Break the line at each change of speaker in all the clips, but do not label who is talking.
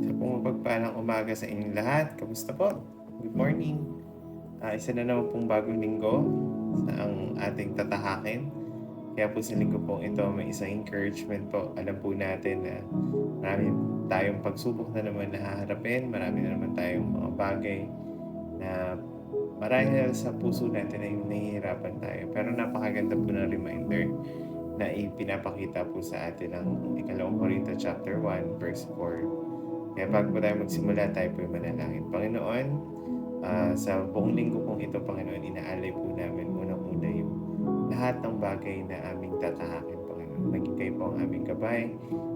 Sa mapagpalang umaga sa inyong lahat. Kamusta po? Good morning. Ah, isa na naman pong bagong linggo sa ang ating tatahakin. Kaya po sa linggo pong ito may isang encouragement po. Alam po natin na marami tayong pagsubok na naman na haharapin. Marami na naman tayong mga bagay na marahil sa puso natin ay nahihirapan tayo. Pero napakaganda po ng reminder na ipinapakita po sa atin ng ikalawang Korinto chapter 1 verse 4. Kaya bago tayo magsimula, tayo po manalangin. Panginoon, ah, sa buong linggo pong ito, Panginoon, inaalay po namin unang-una yung lahat ng bagay na aming tatahakin, Panginoon. Maging kayo po ang aming gabay,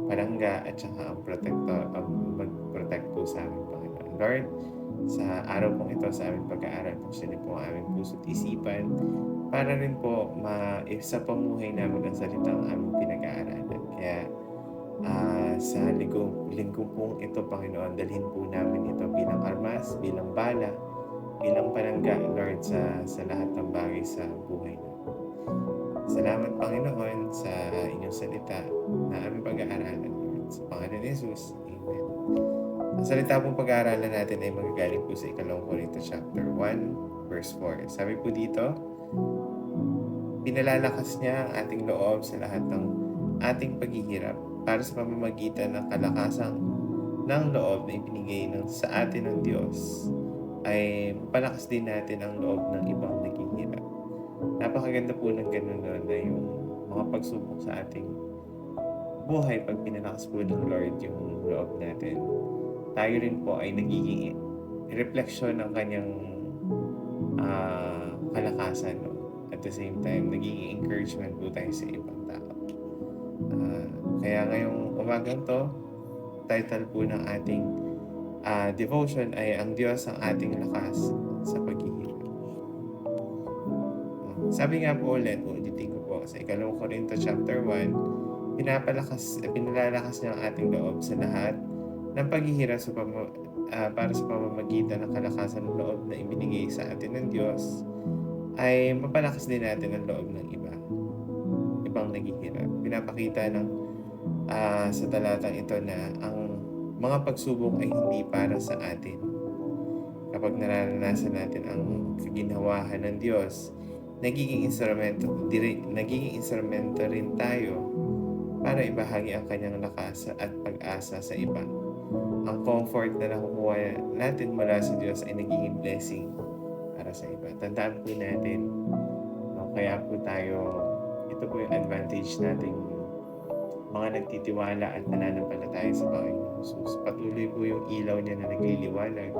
palangga, at saka ang protector, ang mag-protect po sa amin, Panginoon. Lord, sa araw pong ito, sa aming pag-aaral, buksan niyo po ang aming puso't isipan para rin po ma sa pamuhay namin ang salitang aming pinag-aaralan. Kaya ah, sa linggo, linggo pong ito, Panginoon, dalhin po namin ito bilang armas, bilang bala, bilang panangga, Lord, sa, sa lahat ng bagay sa buhay namin. Salamat, Panginoon, sa inyong salita na aming pag-aaralan, Lord. Sa pangalan ni Jesus, Amen. Ang salita pong pag-aaralan natin ay magagaling po sa ikalawang Korinto chapter 1, verse 4. Sabi po dito, Pinalalakas niya ang ating loob sa lahat ng ating paghihirap para sa pamamagitan ng kalakasang ng loob na ibinigay ng, sa atin ng Diyos ay mapalakas din natin ang loob ng ibang naghihirap. Napakaganda po ng ganun no, na yung mga pagsubok sa ating buhay pag pinalakas po ng Lord yung loob natin. Tayo rin po ay nagiging refleksyon ng kanyang ah, kalakasan. No? At the same time, nagiging encouragement po tayo sa ibang tao. Ah, kaya ngayong umagang to, title po ng ating ah, devotion ay Ang Diyos ang ating lakas sa paghihirap. Sabi nga po ulit, ulitin ko po, sa ikalawang Korinto chapter 1, pinapalakas, pinalalakas niya ang ating loob sa lahat ng paghihirap sa pama, ah, para sa pamamagitan ng kalakasan ng loob na ibinigay sa atin ng Diyos ay mapalakas din natin ang loob ng Ibang naghihirap. Pinapakita ng ah, sa talatang ito na ang mga pagsubok ay hindi para sa atin. Kapag nararanasan natin ang kaginawahan ng Diyos, nagiging instrumento, diri, nagiging instrumento rin tayo para ibahagi ang kanyang lakas at pag-asa sa iba. Ang comfort na nakukuha natin mula sa Diyos ay nagiging blessing para sa iba. Tandaan po natin, kaya po tayo, ito po yung advantage nating mga nagtitiwala at nananampalataya sa Panginoon Jesus. Patuloy po yung ilaw niya na nagliliwanag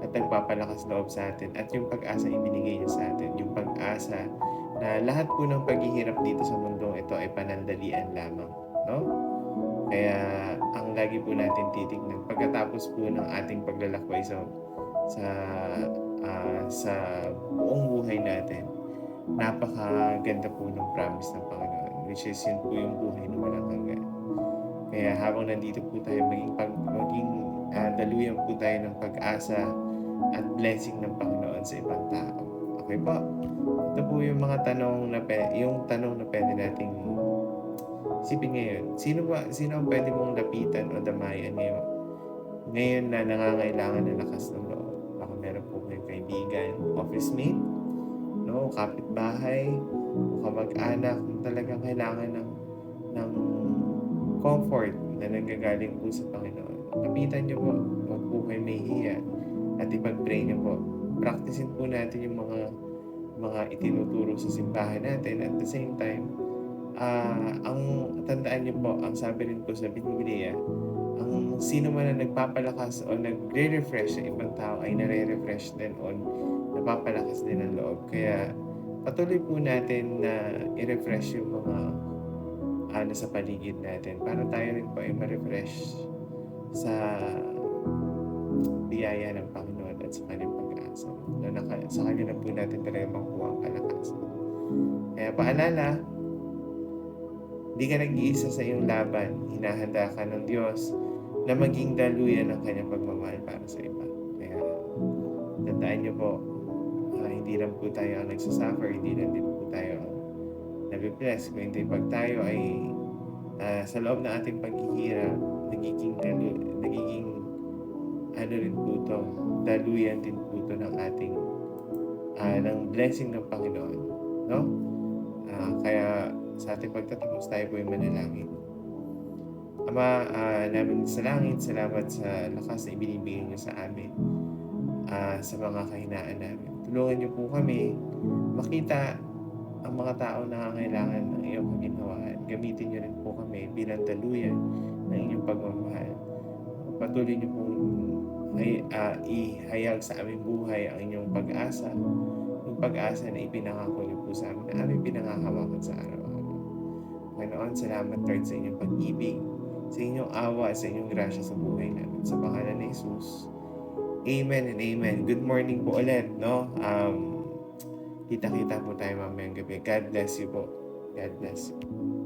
at nagpapalakas loob sa atin at yung pag-asa ibinigay niya sa atin. Yung pag-asa na lahat po ng paghihirap dito sa mundong ito ay panandalian lamang. No? Kaya ang lagi po natin titignan pagkatapos po ng ating paglalakbay sa sa ah, sa buong buhay natin, napakaganda po ng promise ng Panginoon, which is yun po yung buhay na walang hanggan. Kaya habang nandito po tayo, maging, pag, maging ah, daluyan po tayo ng pag-asa at blessing ng Panginoon sa ibang tao. Okay po? Ito po yung mga tanong na yung tanong na pwede nating isipin ngayon. Sino ba sino ang pwede mong lapitan o damayan ngayon? Ngayon na nangangailangan ng lakas ng loob. Baka meron po kayong kaibigan, office mate, no, kapitbahay, o kamag-anak kung talagang kailangan ng ng comfort na nanggagaling po sa Panginoon. Lapitan niyo po, huwag po kayo mahihiya at ipag-pray niyo po. Practicein po natin yung mga mga itinuturo sa simbahan natin at the same time ah ang tandaan niyo po, ang sabi rin po sa Biblia, ang sino man na nagpapalakas o nagre-refresh sa ibang tao ay nare-refresh din o napapalakas din ang loob. Kaya patuloy po natin na i-refresh yung mga ano sa paligid natin para tayo rin po ay ma-refresh sa biyaya ng Panginoon at sa kanyang pag-asa. Na naka, sa kanya na po natin talaga makuha ang kalakasan. Kaya paalala, hindi ka nag-iisa sa iyong laban. Hinahanda ka ng Diyos na maging daluyan ng kanyang pagmamahal para sa iba. Kaya tandaan niyo po, hindi lang po tayo ang nagsasuffer, hindi lang din po tayo nabibless. Kung hindi pag tayo ay ah, sa loob ng ating paghihirap, nagiging, dalu- nagiging ano rin po to, daluyan din po to ng ating, ah, ng blessing ng Panginoon. No? Ah, kaya sa ating pagtatapos tayo po ay manalangin. Ama ah, namin sa langit, salamat sa lakas na ibinibigay niyo sa amin ah, sa mga kahinaan namin. Tulungan niyo po kami makita ang mga tao na nangangailangan ng iyong kaginhawaan. Gamitin niyo rin po kami bilang daluyan ng inyong pagmamahal. Patuloy niyo pong ay, ah, ihayag sa aming buhay ang inyong pag-asa. Yung pag-asa na ipinangako niyo po sa amin na aming pinangahawakan sa araw-araw. Panginoon, salamat Lord sa inyong pag-ibig, sa inyong awa, sa inyong grasya sa buhay namin. Sa pangalan ni Jesus. Amen and amen. Good morning po ulit, no? Um, kita-kita po tayo mamayang gabi. God bless you po. God bless you.